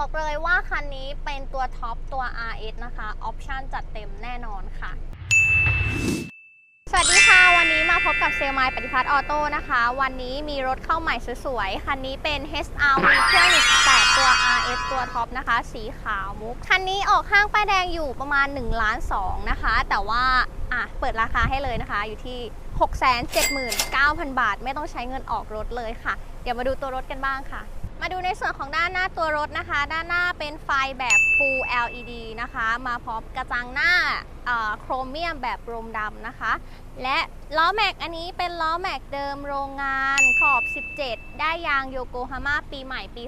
บอกเลยว่าคันนี้เป็นตัวท็อปตัว RS นะคะออปชันจัดเต็มแน่นอนค่ะสวัสดีค่ะวันนี้มาพบกับเซลไมล์ปฏิพัฒน์ออโต้นะคะ วันนี้มีรถเข้าใหม่สวยๆ คันนี้เป็น HRV เครื่อง8ตัว RS ตัวท็อปนะคะ สีขาวมุก คันนี้ออกห้างป้ายแดงอยู่ประมาณ1ล้าน2นะคะ แต่ว่าอะเปิดราคาให้เลยนะคะ อยู่ที่ 679,000 บาท ไม่ต้องใช้เงินออกรถเลยค่ะ เดี๋ยวมาดูตัวรถกันบ้างค่ะ มาดูในส่วนของด้านหน้าตัวรถนะคะ ด้านหน้าเป็นไฟแบบ Full LED นะคะ มาพร้อมกระจังหน้าโครเมียมแบบโรมดำนะคะ และล้อแม็กอันนี้เป็นล้อแม็กเดิมโรงงานขอบ 17 ได้ยางโยโกฮาม่าปีใหม่ปี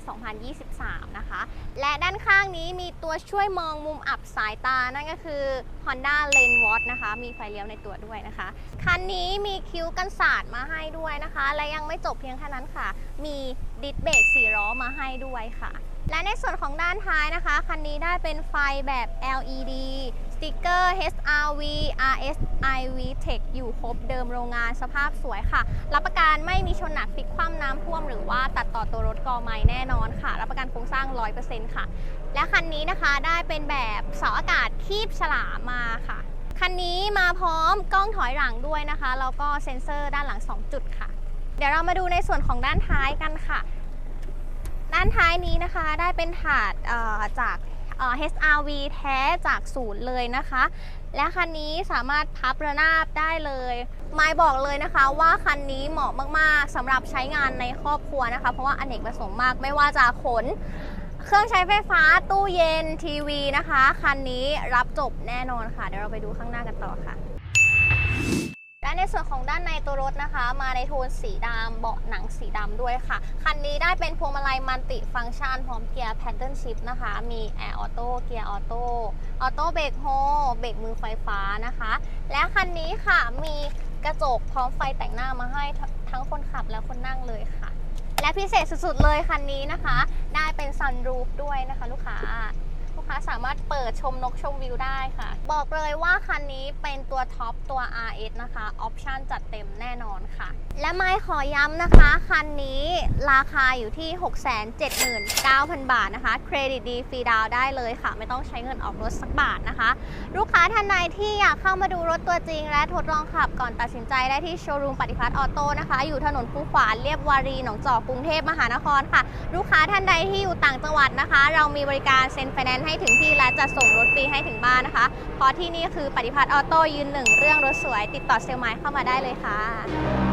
2023 นะคะ และด้านข้างนี้มีตัวช่วยมองมุมอับสายตา นั่นก็คือ Honda Lane Watch นะคะ มีไฟเลี้ยวในตัวด้วยนะคะ คันนี้มีคิ้วกันศาสตร์มาให้ด้วยนะคะ และยังไม่จบเพียงแค่นั้นค่ะ มี ดิสเบรกสีล้อมาให้ด้วยค่ะ และในส่วนของด้านท้ายนะคะ คันนี้ได้เป็นไฟแบบ LED สติกเกอร์ HRV RSIV Tech อยู่ครบเดิมโรงงานสภาพสวยค่ะ รับประกันไม่มีชนหนักพลิกคว่ำน้ำท่วมหรือว่าตัดต่อตัวรถกอไม้แน่นอนค่ะ รับประกันโครงสร้าง 100%ค่ะ และคันนี้นะคะได้เป็นแบบเสาอากาศคีบฉลามมาค่ะคันนี้มาพร้อมกล้องถอยหลังด้วยนะคะ แล้วก็เซ็นเซอร์ด้านหลัง 2 จุดค่ะ เดี๋ยวเรามาดูในส่วนของด้านท้ายกันค่ะ ด้านท้ายนี้นะคะได้เป็นถาดจาก HRV แท้จากศูนย์เลยนะคะ และคันนี้สามารถพับระนาบได้เลยไมายบอกเลยนะคะว่าคันนี้เหมาะมากๆสำหรับใช้งานในครอบครัวนะคะ เพราะว่าอเนกประสงค์มากไม่ว่าจะขน เครื่องใช้ไฟฟ้าตู้เย็นทีวีนะคะ คันนี้รับจบแน่นอนค่ะ เดี๋ยวเราไปดูข้างหน้ากันต่อค่ะ ในส่วนของด้านในตัวรถนะคะ มาในโทนสีดำเบาะหนังสีดำด้วยค่ะ คันนี้ได้เป็นพวงมาลัยมัลติฟังก์ชันพร้อมเกียร์แพดเดิลชิพนะคะ มีแอร์ออโต้เกียร์ออโต้ออโต้เบรกโฮเบรกมือไฟฟ้านะคะ และคันนี้ค่ะมีกระจกพร้อมไฟแต่งหน้ามาให้ทั้งคนขับและคนนั่งเลยค่ะ และพิเศษสุดๆเลยคันนี้นะคะ ได้เป็นซันรูฟด้วยนะคะ ลูกค้าามารถเปิดชมนกชมวิวได้ค่ะ บอกเลยว่าคันนี้เป็นตัวท็อปตัว RS นะคะ ออปชันจัดเต็มแน่นอนค่ะ และไม่ขอย้ำนะคะ คันนี้ราคาอยู่ที่ 679,000 บาทนะคะ เครดิตดีฟรีดาวได้เลยค่ะ ไม่ต้องใช้เงินออกรถสักบาทนะคะ ลูกค้าท่านใดที่อยากเข้ามาดูรถตัวจริง และทดลองขับก่อนตัดสินใจได้ที่โชว์รูมปฏิพัฒน์ออโต้นะคะ อยู่ถนนคูขวานเรียบวารี หนองจอกกรุงเทพมหานครค่ะ ลูกค้าท่านใดที่อยู่ต่างจังหวัดนะคะ เรามีบริการเซ็นไฟแนนซ์ให้ถึงที่และจะส่งรถฟรีให้ถึงบ้านนะคะ เพราะที่นี่คือปฏิพัฒน์ออโต้ยืนหนึ่งเรื่องรถสวยติดต่อเซลล์ไมล์เข้ามาได้เลยค่ะ